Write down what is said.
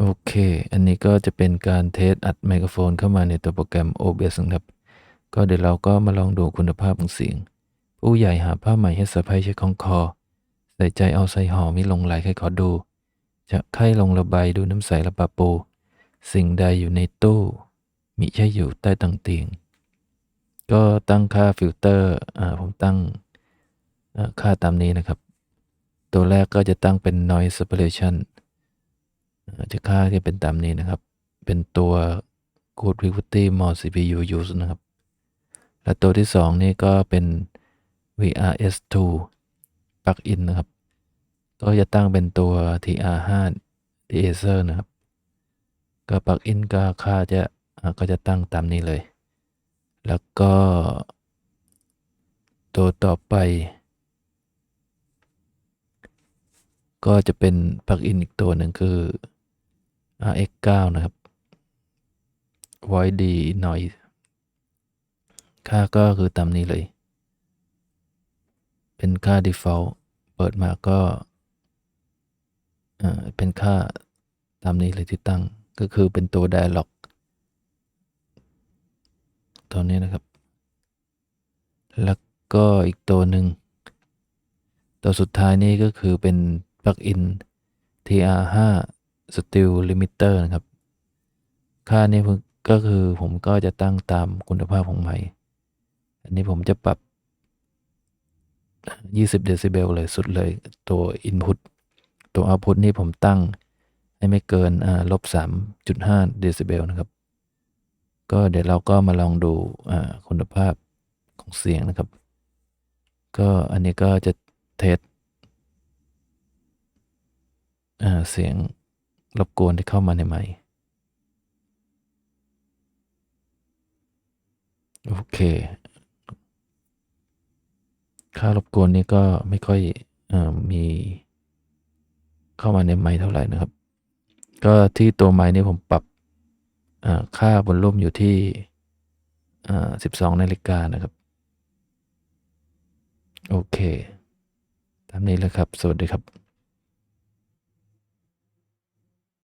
โอเค อันนี้ก็จะเป็นการเทสอัดไมโครโฟนเข้ามาในตัวโปรแกรม OBS นะครับ ก็เดี๋ยวเราก็มาลองดูคุณภาพของเสียง ผู้ใหญ่หาผ้าใหม่ให้สะพายใช้ของคอ ใส่ใจเอาใส่ห่อมิลงไหลใครขอดู จะไข้ลงระบายดูน้ำใสระปะปู สิ่งใดอยู่ในตู้มิใช่อยู่ใต้ตังเตียง ก็ตั้งค่าฟิลเตอร์อ่าผมตั้งอ่าค่าตามนี้นะครับ ตัวแรกก็จะตั้งเป็น noise separation จะค่าที่เป็นตามนี้นะครับ เป็นตัว good quality more CPU use นะครับ และตัวที่สองนี่ก็เป็น VRS2 plugin นะครับ ก็จะตั้งเป็นตัว TR5 Deezer นะครับ ก็ plugin ก็ค่าจะก็จะตั้งตามนี้เลย แล้วก็ ตัวต่อไป ก็จะเป็น plugin อีกตัวหนึ่งคือ RX9 นะครับ Voice D Noise ค่าก็คือตามนี้เลย เป็นค่า default เปิดมาก็เป็นค่าตามนี้เลยที่ตั้งก็คือเป็นตัว dialog ตัวนี้นะครับ แล้วก็อีกตัวหนึ่ง ตัวสุดท้ายนี้ก็คือเป็น plugin TR5 Still Limiter นะครับ ค่านี้ก็คือผมก็จะตั้งตามคุณภาพของไมค์อันนี้ผมจะปรับ 20 เดซิเบลเลยสุดเลยตัว Input ตัว Output นี่ผมตั้งให้ไม่เกินอ่าลบ 3.5 เดซิเบลนะครับ ก็เดี๋ยวเราก็มาลองดูคุณภาพของเสียงนะครับ ก็อันนี้ก็จะเทสเสียง รบกวนที่เข้ามาในไมค์โอเคค่ารบกวนนี้ก็ไม่ค่อยอมีเข้ามาในไมค์เท่าไหร่นะครับ ก็ที่ตัวไมค์นี่ผมปรับค่าบนร่มอยู่ที่12นาฬิกานะครับ โอเค ตามนี้แหละครับ สวัสดีครับ